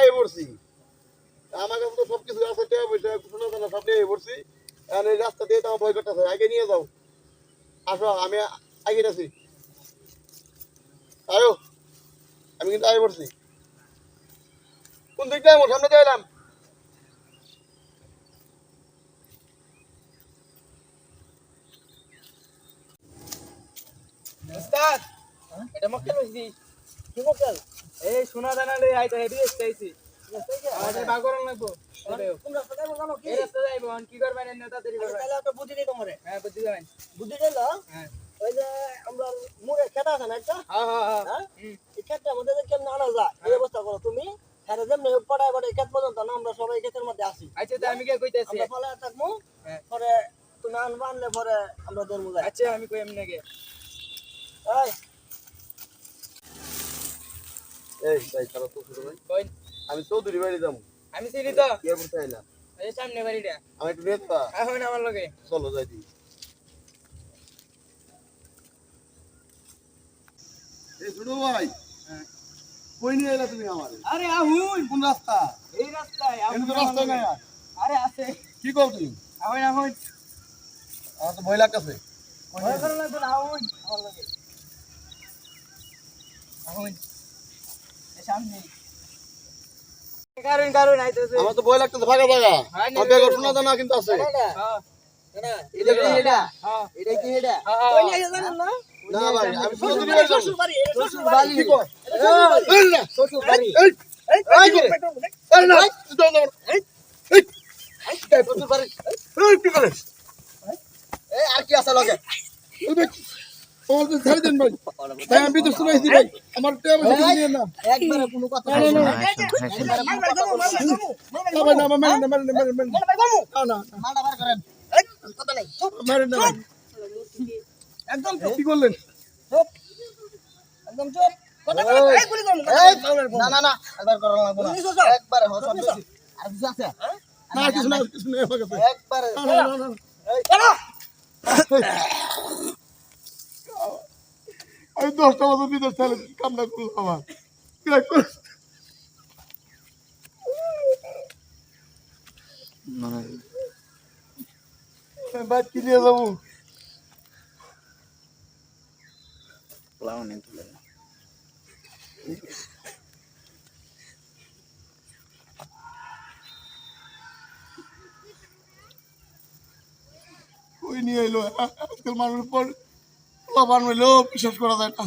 আগে পড়ছি। আমার কাছে তো সবকিছু আছে টাকা পয়সা শোনা জানা সব নিয়ে পড়ছি। এই রাস্তা দিয়ে তো আমার ভয় করতেছে, আগে নিয়ে যাও। আসো, আমি আগে আছি আয়ো, আমি কিন্তু আগে পড়ছি। কোন দিক দিয়ে সামনে উস্তাদ এটা মক্কেল হইছি কি মক্কেল? এই সোনা দানা লই আইতে হেডি এসেছি আমাদের বাগরং লাগবো। কি রাস্তা যাইবো অন কি করবেন এনে তাড়াতাড়ি করবেন তাহলে একটা বুদ্ধি দিই তোমারে। হ্যাঁ বুদ্ধি দেবেন বুদ্ধি দিল? হ্যাঁ। ওই যে আমরা মুড়ে খেতে আছে না একটা? হ্যাঁ হ্যাঁ হ্যাঁ। হ্যাঁ? এই আনা যায় এই ব্যবস্থা করো তুমি। হ্যাঁ যেমনি পড়ায় পড়ে পর্যন্ত না আমরা সবাই ক্ষেতের মধ্যে আসি আচ্ছা তো আমি কে কইতাছি। আমরা ফলে থাকব। পরে তুমি আনবা আনলে পরে আমরা ধর্ম যাই। আচ্ছা আমি কই এমনি গে এই এই ভাই খারাপ তো শুরু ভাই। কই? আমি চৌধুরী বাড়ি যাব। আমি চিনি তো। কি এই সামনে বাড়িটা। আমি একটু নেতা এখন আমার লগে। চলো যাই দিই এই ছোট ভাই হ্যাঁ। কই নিয়ে এলা তুমি আমার? আরে আহুন কোন রাস্তা? এই রাস্তায় এখানে রাস্তা নাই আরে আছে। কি কও তুমি? আহুন আহুন আমার তো ভয় লাগতেছে। ভয় করো না আহুন আমার লগে। আহুন এই সামনে কারণ কারণ আইতেছে আমার তো ভয় লাগতেছে ফাঁকা জায়গা হ্যাঁ, শোনা জানা কিন্তু আছে। হ্যাঁ হ্যাঁ। আর কি আছে লগে? একদম কি করলেন? একদম চুপ। না না না। একবার করা লাগবে না? একবারে হস? আর কিছু আছে? না কিছু না কিছু নেই একবারে। না না না, আমি দশটা বছর বিদেশ ছেলে কান্না করলাম আমার? আমি বাইক কি নিয়ে যাব ওই নিয়ে এলো। আজকাল মানুষের পর বিশ্বাস করা যায় না।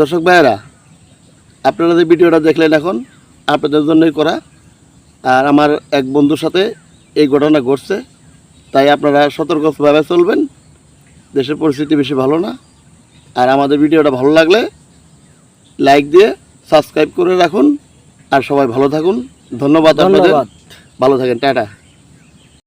দর্শক ভাইয়েরা, আপনারা যে ভিডিওটা দেখলেন এখন, আপনাদের জন্যই করা। আর আমার এক বন্ধুর সাথে এই ঘটনা ঘটছে। তাই আপনারা সতর্কভাবে চলবেন। দেশের পরিস্থিতি বেশি ভালো না। আর আমাদের ভিডিওটা ভালো লাগলে লাইক দিয়ে সাবস্ক্রাইব করে রাখুন। আর সবাই ভালো থাকুন। ধন্যবাদ আপনাদের। ধন্যবাদ। ভালো থাকেন। টাটা।